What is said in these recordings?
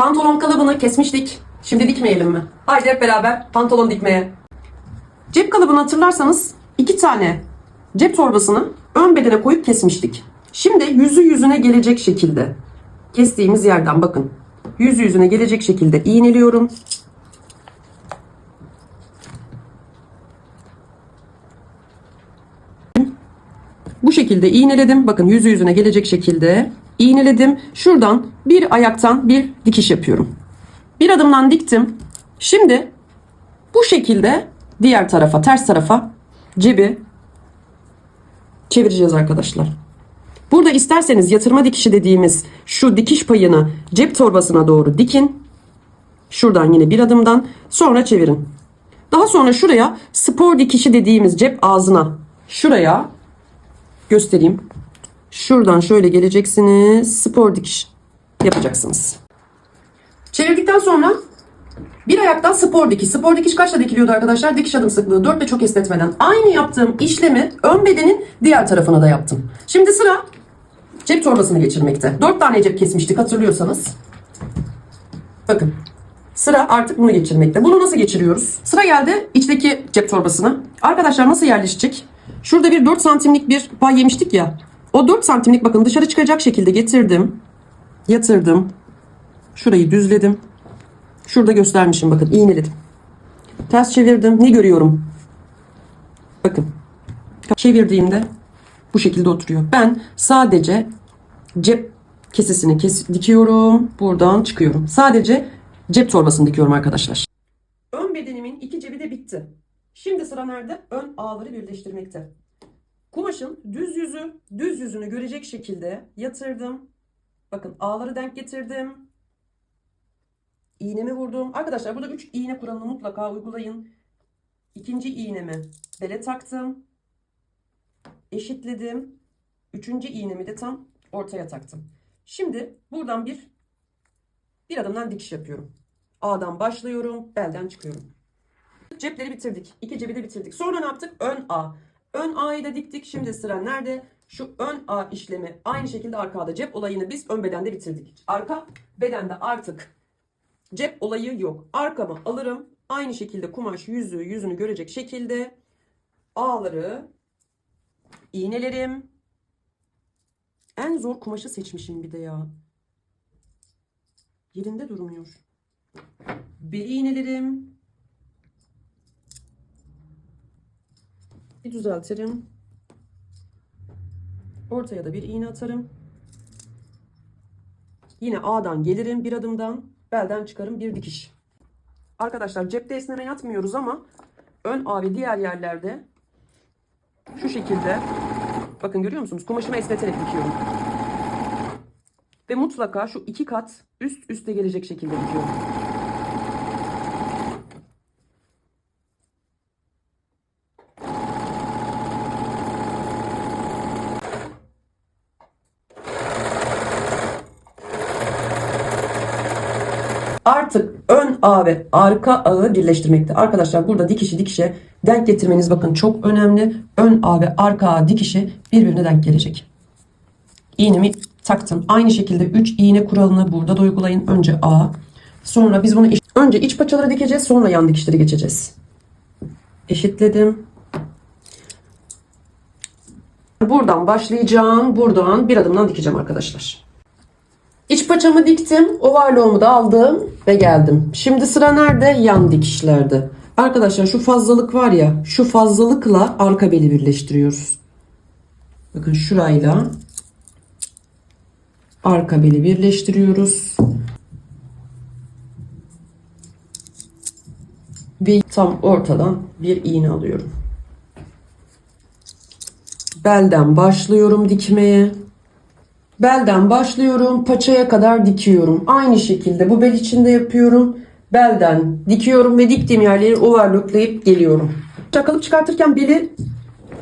Pantolon kalıbını kesmiştik. Şimdi dikmeyelim mi? Haydi hep beraber pantolon dikmeye. Cep kalıbını hatırlarsanız iki tane cep torbasını ön bedene koyup kesmiştik. Şimdi yüzü yüzüne gelecek şekilde kestiğimiz yerden bakın. Yüzü yüzüne gelecek şekilde iğneliyorum. Bu şekilde iğneledim. Bakın yüzü yüzüne gelecek şekilde iğneledim. Şuradan bir ayaktan bir dikiş yapıyorum. Bir adımdan diktim. Şimdi bu şekilde diğer tarafa, ters tarafa cebi çevireceğiz arkadaşlar. Burada isterseniz yatırma dikişi dediğimiz şu dikiş payını cep torbasına doğru dikin. Şuradan yine bir adımdan sonra çevirin. Daha sonra şuraya spor dikişi dediğimiz cep ağzına şuraya göstereyim. Şuradan şöyle geleceksiniz. Spor dikiş yapacaksınız. Çevirdikten sonra bir ayaktan spor dikiş. Spor dikiş kaçla dikiliyordu arkadaşlar? Dikiş adım sıklığı 4 ve çok esnetmeden. Aynı yaptığım işlemi ön bedenin diğer tarafına da yaptım. Şimdi sıra cep torbasını geçirmekte. 4 tane cep kesmiştik hatırlıyorsanız. Bakın. Sıra artık bunu geçirmekte. Bunu nasıl geçiriyoruz? Sıra geldi içteki cep torbasına. Arkadaşlar nasıl yerleşecek? Şurada bir 4 santimlik bir pay yemiştik ya. O 4 santimlik bakın dışarı çıkacak şekilde getirdim. Yatırdım. Şurayı düzledim. Şurada göstermişim bakın iğneledim. Ters çevirdim. Ne görüyorum? Bakın. Çevirdiğimde bu şekilde oturuyor. Ben sadece cep kesesini kes dikiyorum. Buradan çıkıyorum. Sadece cep torbasını dikiyorum arkadaşlar. Ön bedenimin iki cebi de bitti. Şimdi sıra nerede? Ön ağları birleştirmekte. Kumaşın düz yüzü, düz yüzünü görecek şekilde yatırdım. Bakın ağları denk getirdim. İğnemi vurdum. Arkadaşlar burada 3 iğne kuralını mutlaka uygulayın. İkinci iğnemi bele taktım. Eşitledim. Üçüncü iğnemi de tam ortaya taktım. Şimdi buradan bir bir adımdan dikiş yapıyorum. A'dan başlıyorum, belden çıkıyorum. Cepleri bitirdik. İki cebi de bitirdik. Sonra ne yaptık? Ön A. Ön A'yı da diktik. Şimdi sıra nerede? Şu ön A işlemi aynı şekilde arkada cep olayını biz ön bedende bitirdik. Arka bedende artık cep olayı yok. Arkamı alırım. Aynı şekilde kumaş yüzü yüzünü görecek şekilde ağları iğnelerim. En zor kumaşı seçmişim bir de ya. Yerinde durmuyor. Bir iğnelerim. Bir düzeltirim. Ortaya da bir iğne atarım. Yine A'dan gelirim bir adımdan. Belden çıkarım bir dikiş. Arkadaşlar cepte esneme yatmıyoruz ama ön A ve diğer yerlerde şu şekilde bakın görüyor musunuz? Kumaşımı esneterek dikiyorum. Ve mutlaka şu iki kat üst üste gelecek şekilde dikiyorum. Artık ön ağ ve arka ağı birleştirmekte. Arkadaşlar burada dikişi dikişe denk getirmeniz bakın çok önemli. Ön ağ ve arka ağ dikişi birbirine denk gelecek. İğnemi taktım. Aynı şekilde 3 iğne kuralını burada da uygulayın. Önce A. Sonra biz bunu iç- önce iç paçaları dikeceğiz. Sonra yan dikişleri geçeceğiz. Eşitledim. Buradan başlayacağım. Buradan bir adımdan dikeceğim arkadaşlar. İç paçamı diktim. Overlock'umu da aldım ve geldim. Şimdi sıra nerede? Yan dikişlerde. Arkadaşlar şu fazlalık var ya. Şu fazlalıkla arka beli birleştiriyoruz. Bakın şurayla arka beli birleştiriyoruz. Ve tam ortadan bir iğne alıyorum. Belden başlıyorum dikmeye. Belden başlıyorum, paçaya kadar dikiyorum. Aynı şekilde bu bel içinde yapıyorum. Belden dikiyorum ve diktiğim yerleri overlocklayıp geliyorum. Çakalıp çıkartırken beli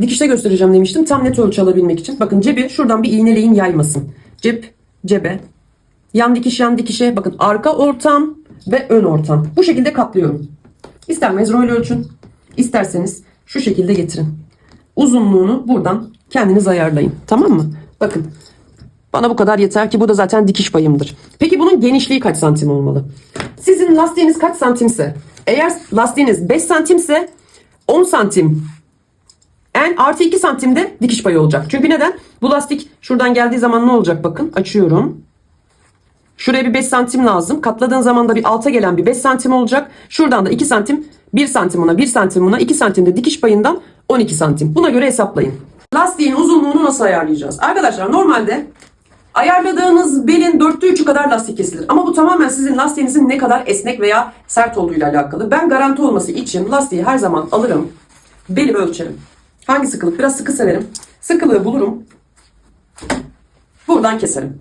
dikişte göstereceğim demiştim. Tam net ölçü alabilmek için. Bakın cebi şuradan bir iğneleyin yaymasın. Cep cebe. Yan dikiş yan dikişe. Bakın arka ortam ve ön ortam. Bu şekilde katlıyorum. İster mezroyla ölçün. isterseniz şu şekilde getirin. Uzunluğunu buradan kendiniz ayarlayın. Tamam mı? Bakın Bana bu kadar yeter ki bu da zaten dikiş payımdır. Peki bunun genişliği kaç santim olmalı? Sizin lastiğiniz kaç santimse eğer lastiğiniz 5 santimse 10 santim en artı 2 santimde dikiş payı olacak. Çünkü neden? Bu lastik şuradan geldiği zaman ne olacak bakın açıyorum. Şuraya bir 5 santim lazım. Katladığın zaman da bir alta gelen bir 5 santim olacak. Şuradan da 2 santim 1 santim buna 1 santim buna 2 santimde dikiş payından 12 santim. Buna göre hesaplayın. Lastiğin uzunluğunu nasıl ayarlayacağız? Arkadaşlar normalde ayarladığınız belin dörtte üçü kadar lastik kesilir. Ama bu tamamen sizin lastiğinizin ne kadar esnek veya sert olduğuyla alakalı. Ben garanti olması için lastiği her zaman alırım. Belimi ölçerim. Hangi sıkılık? Biraz sıkı severim. Sıkılığı bulurum. Buradan keserim.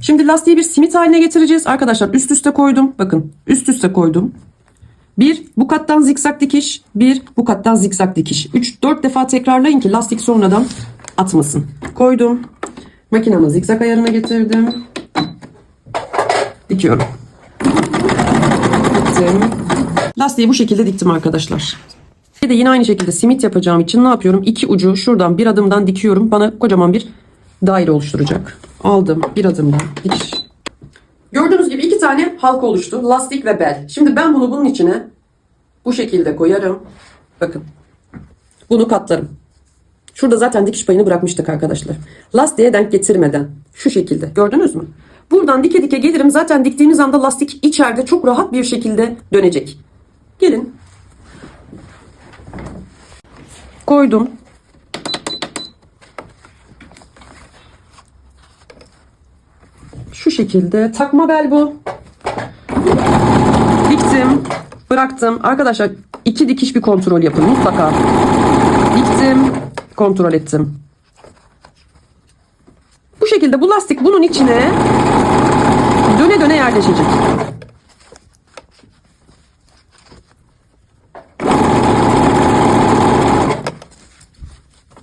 Şimdi lastiği bir simit haline getireceğiz. Arkadaşlar üst üste koydum. Bakın üst üste koydum. Bir bu kattan zikzak dikiş. Bir bu kattan zikzak dikiş. 3-4 defa tekrarlayın ki lastik sonradan atmasın. Koydum. Makinamı zikzak ayarına getirdim. Dikiyorum. Diktim. Lastiği bu şekilde diktim arkadaşlar. Bir de yine aynı şekilde simit yapacağım için ne yapıyorum? İki ucu şuradan bir adımdan dikiyorum. Bana kocaman bir daire oluşturacak. Aldım bir adımdan dikiş. Gördüğünüz gibi iki tane halka oluştu. Lastik ve bel. Şimdi ben bunu bunun içine bu şekilde koyarım. Bakın. Bunu katlarım. Şurada zaten dikiş payını bırakmıştık arkadaşlar. Lastiğe denk getirmeden. Şu şekilde. Gördünüz mü? Buradan dike dike gelirim. Zaten diktiğimiz anda lastik içeride çok rahat bir şekilde dönecek. Gelin. Koydum. Şu şekilde takma bel bu. Diktim. Bıraktım. Arkadaşlar iki dikiş bir kontrol yapın mutlaka. Diktim. Kontrol ettim. Bu şekilde bu lastik bunun içine döne döne yerleşecek.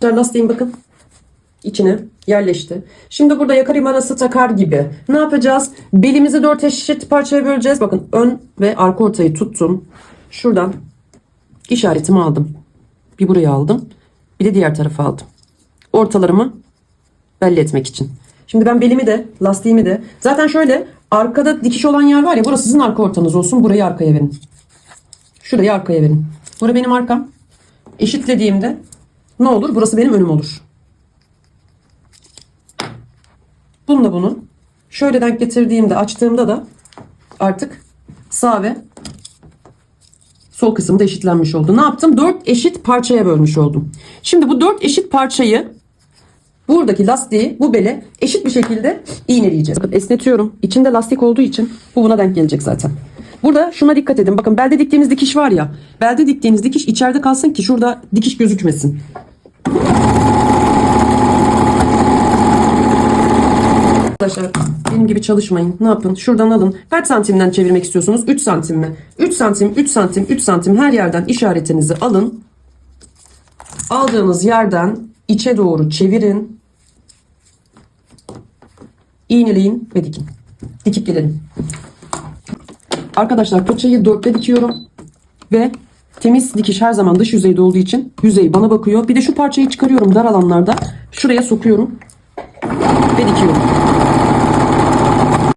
Lastiğin bakın içine yerleşti. Şimdi burada yakar imarası takar gibi. Ne yapacağız? Belimizi dört eşit parçaya böleceğiz. Bakın ön ve arka ortayı tuttum. Şuradan işaretimi aldım. Bir buraya aldım. Bir de diğer tarafa aldım. Ortalarımı belli etmek için. Şimdi ben belimi de lastiğimi de zaten şöyle arkada dikiş olan yer var ya burası sizin arka ortanız olsun. Burayı arkaya verin. Şurayı arkaya verin. Burası benim arkam. Eşitlediğimde ne olur? Burası benim önüm olur. Bununla bunu şöyle denk getirdiğimde açtığımda da artık sağ ve sol kısımda eşitlenmiş oldu. Ne yaptım? Dört eşit parçaya bölmüş oldum. Şimdi bu dört eşit parçayı buradaki lastiği bu bele eşit bir şekilde iğneleyeceğiz. Bakın esnetiyorum. İçinde lastik olduğu için bu buna denk gelecek zaten. Burada şuna dikkat edin. Bakın belde diktiğimiz dikiş var ya. Belde diktiğiniz dikiş içeride kalsın ki şurada dikiş gözükmesin. Arkadaşlar benim gibi çalışmayın. Ne yapın? Şuradan alın. Kaç santimden çevirmek istiyorsunuz? 3 santim mi? 3 santim, 3 santim, 3 santim her yerden işaretinizi alın. Aldığınız yerden içe doğru çevirin. İğneleyin ve dikin. Dikip gelelim. Arkadaşlar fırçayı dörtte dikiyorum. Ve temiz dikiş her zaman dış yüzeyde olduğu için yüzey bana bakıyor. Bir de şu parçayı çıkarıyorum dar alanlarda. Şuraya sokuyorum. Ve dikiyorum.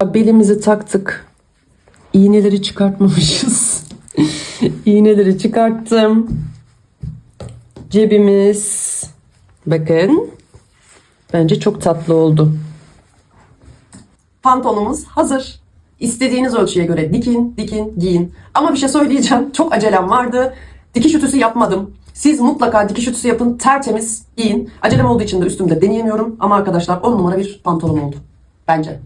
Belimizi taktık. İğneleri çıkartmamışız. İğneleri çıkarttım. Cebimiz. Bakın. Bence çok tatlı oldu. Pantolonumuz hazır. İstediğiniz ölçüye göre dikin, dikin, giyin. Ama bir şey söyleyeceğim. Çok acelem vardı. Dikiş ütüsü yapmadım. Siz mutlaka dikiş ütüsü yapın. Tertemiz giyin. Acelem olduğu için de üstümde deneyemiyorum. Ama arkadaşlar 10 numara bir pantolon oldu. Bence.